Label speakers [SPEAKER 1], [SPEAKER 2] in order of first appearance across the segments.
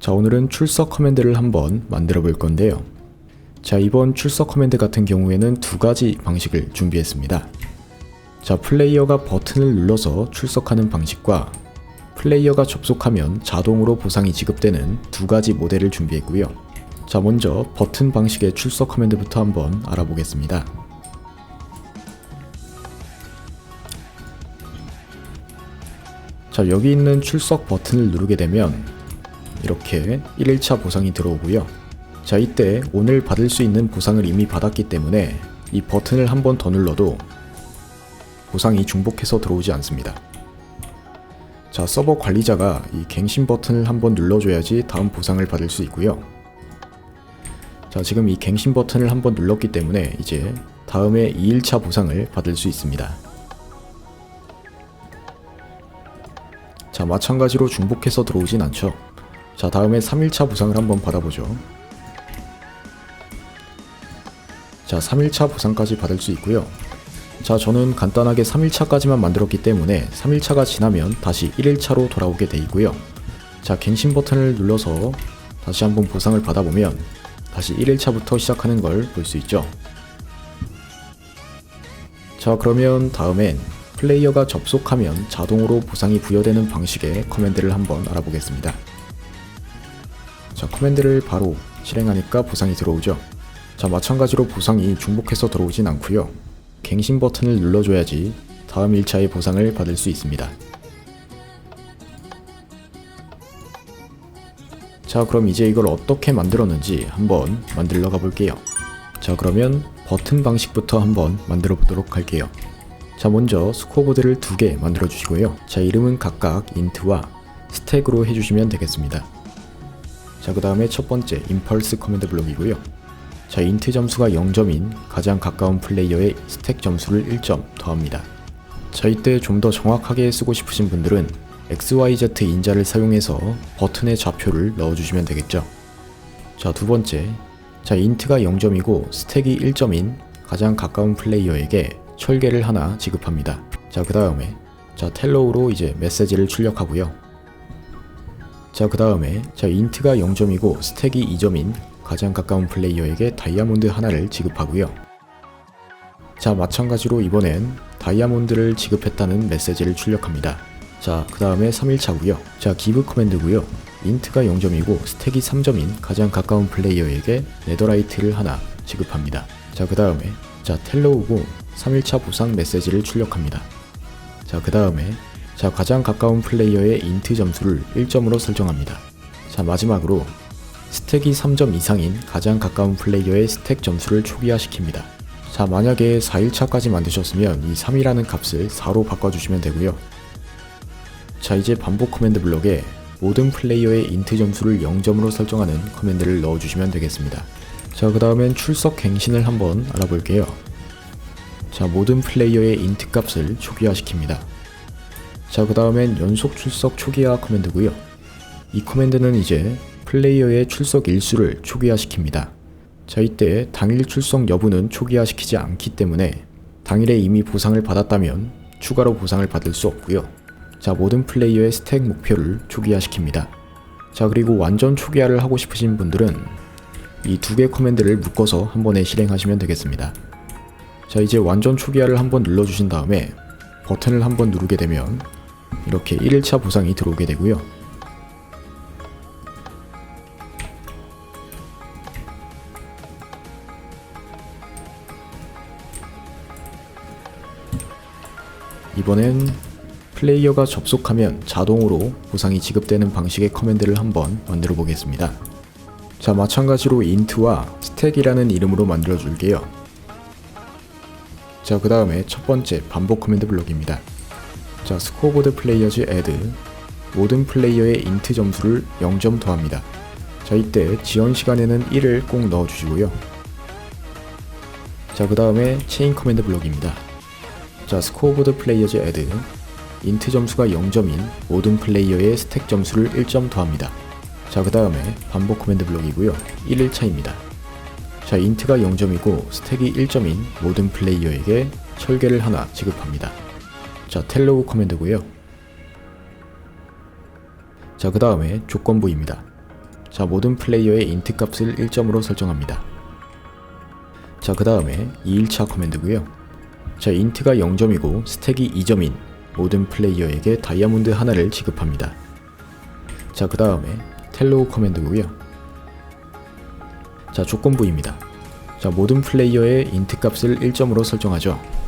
[SPEAKER 1] 자, 오늘은 출석 커맨드를 한번 만들어 볼 건데요. 자, 이번 출석 커맨드 같은 경우에는 두 가지 방식을 준비했습니다. 자, 플레이어가 버튼을 눌러서 출석하는 방식과 플레이어가 접속하면 자동으로 보상이 지급되는 두 가지 모델을 준비했고요. 자, 먼저 버튼 방식의 출석 커맨드부터 한번 알아보겠습니다. 자, 여기 있는 출석 버튼을 누르게 되면 이렇게 1일차 보상이 들어오고요. 자, 이때 오늘 받을 수 있는 보상을 이미 받았기 때문에 이 버튼을 한 번 더 눌러도 보상이 중복해서 들어오지 않습니다. 자, 서버 관리자가 이 갱신 버튼을 한 번 눌러줘야지 다음 보상을 받을 수 있고요. 자, 지금 이 갱신 버튼을 한 번 눌렀기 때문에 이제 다음에 2일차 보상을 받을 수 있습니다. 자, 마찬가지로 중복해서 들어오진 않죠. 자, 다음에 3일차 보상을 한번 받아보죠. 자, 3일차 보상까지 받을 수 있고요. 자, 저는 간단하게 3일차까지만 만들었기 때문에 3일차가 지나면 다시 1일차로 돌아오게 돼 있고요. 자, 갱신 버튼을 눌러서 다시 한번 보상을 받아보면 다시 1일차부터 시작하는 걸 볼 수 있죠. 자, 그러면 다음엔 플레이어가 접속하면 자동으로 보상이 부여되는 방식의 커맨드를 한번 알아보겠습니다. 자, 커맨드를 바로 실행하니까 보상이 들어오죠. 자, 마찬가지로 보상이 중복해서 들어오진 않고요. 갱신 버튼을 눌러줘야지 다음 1차의 보상을 받을 수 있습니다. 자, 그럼 이제 이걸 어떻게 만들었는지 한번 만들러 가볼게요. 자, 그러면 버튼 방식부터 한번 만들어 보도록 할게요. 자, 먼저 스코어보드를 두 개 만들어 주시고요. 자, 이름은 각각 인트와 스택으로 해주시면 되겠습니다. 자, 그 다음에 첫 번째 임펄스 커맨드 블록이고요. 자, 인트 점수가 0점인 가장 가까운 플레이어의 스택 점수를 1점 더합니다. 자, 이때 좀 더 정확하게 쓰고 싶으신 분들은 XYZ 인자를 사용해서 버튼의 좌표를 넣어주시면 되겠죠. 자, 두 번째. 자, 인트가 0점이고 스택이 1점인 가장 가까운 플레이어에게 철개를 하나 지급합니다. 자, 그 다음에 자, 텔로우로 이제 메시지를 출력하고요. 자, 그 다음에 자, 인트가 0점이고 스택이 2점인 가장 가까운 플레이어에게 다이아몬드 하나를 지급하고요. 자, 마찬가지로 이번엔 다이아몬드를 지급했다는 메시지를 출력합니다. 자, 그 다음에 3일차고요. 자, 기브 커맨드고요. 인트가 0점이고 스택이 3점인 가장 가까운 플레이어에게 네더라이트를 하나 지급합니다. 자, 그 다음에 자, 텔로우고 3일차 보상 메시지를 출력합니다. 자, 그 다음에 자, 가장 가까운 플레이어의 인트 점수를 1점으로 설정합니다. 자, 마지막으로 스택이 3점 이상인 가장 가까운 플레이어의 스택 점수를 초기화시킵니다. 자, 만약에 4일차까지 만드셨으면 이 3이라는 값을 4로 바꿔주시면 되고요. 자, 이제 반복 커맨드 블록에 모든 플레이어의 인트 점수를 0점으로 설정하는 커맨드를 넣어주시면 되겠습니다. 자, 그 다음엔 출석 갱신을 한번 알아볼게요. 자, 모든 플레이어의 인트 값을 초기화시킵니다. 자, 그 다음엔 연속 출석 초기화 커맨드고요. 이 커맨드는 이제 플레이어의 출석 일수를 초기화시킵니다. 자, 이때 당일 출석 여부는 초기화시키지 않기 때문에 당일에 이미 보상을 받았다면 추가로 보상을 받을 수 없고요. 자, 모든 플레이어의 스택 목표를 초기화시킵니다. 자, 그리고 완전 초기화를 하고 싶으신 분들은 이 두 개 커맨드를 묶어서 한 번에 실행하시면 되겠습니다. 자, 이제 완전 초기화를 한번 눌러주신 다음에 버튼을 한번 누르게 되면 이렇게 1일차 보상이 들어오게 되고요. 이번엔 플레이어가 접속하면 자동으로 보상이 지급되는 방식의 커맨드를 한번 만들어 보겠습니다. 자, 마찬가지로 int와 스택이라는 이름으로 만들어 줄게요. 자, 그 다음에 첫 번째 반복 커맨드 블록입니다. 자, 스코어보드 플레이어즈 애드 모든 플레이어의 인트 점수를 0점 더합니다. 자, 이때 지원 시간에는 1을 꼭 넣어 주시고요. 자, 그 다음에 체인 커맨드 블록입니다. 자, 스코어보드 플레이어즈 애드 인트 점수가 0점인 모든 플레이어의 스택 점수를 1점 더합니다. 자, 그 다음에 반복 커맨드 블록이고요. 1일차입니다. 자, 인트가 0점이고 스택이 1점인 모든 플레이어에게 철개를 하나 지급합니다. 자, 텔로우 커맨드고요. 자, 그 다음에 조건부입니다. 자, 모든 플레이어의 인트 값을 1점으로 설정합니다. 자, 그 다음에 2일차 커맨드고요. 자, 인트가 0점이고 스택이 2점인 모든 플레이어에게 다이아몬드 하나를 지급합니다. 자, 그 다음에 텔로우 커맨드고요. 자, 조건부입니다. 자, 모든 플레이어의 인트 값을 1점으로 설정하죠.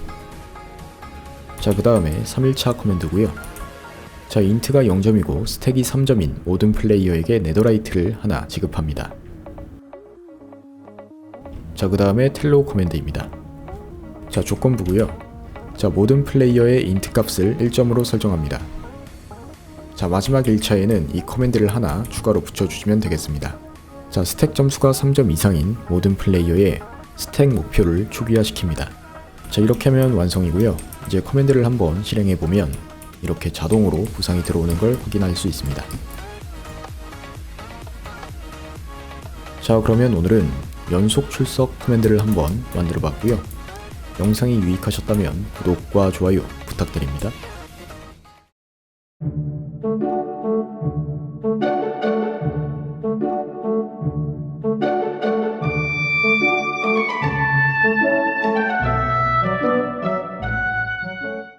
[SPEAKER 1] 자, 그 다음에 3일차 커맨드고요. 자, 인트가 0점이고 스택이 3점인 모든 플레이어에게 네더라이트를 하나 지급합니다. 자, 그 다음에 텔로우 커맨드입니다. 자, 조건부고요. 자, 모든 플레이어의 인트 값을 1점으로 설정합니다. 자, 마지막 1차에는 이 커맨드를 하나 추가로 붙여주시면 되겠습니다. 자, 스택 점수가 3점 이상인 모든 플레이어의 스택 목표를 초기화시킵니다. 자, 이렇게 하면 완성이고요. 이제 커맨드를 한번 실행해 보면 이렇게 자동으로 보상이 들어오는 걸 확인할 수 있습니다. 자, 그러면 오늘은 연속 출석 커맨드를 한번 만들어 봤고요. 영상이 유익하셨다면 구독과 좋아요 부탁드립니다.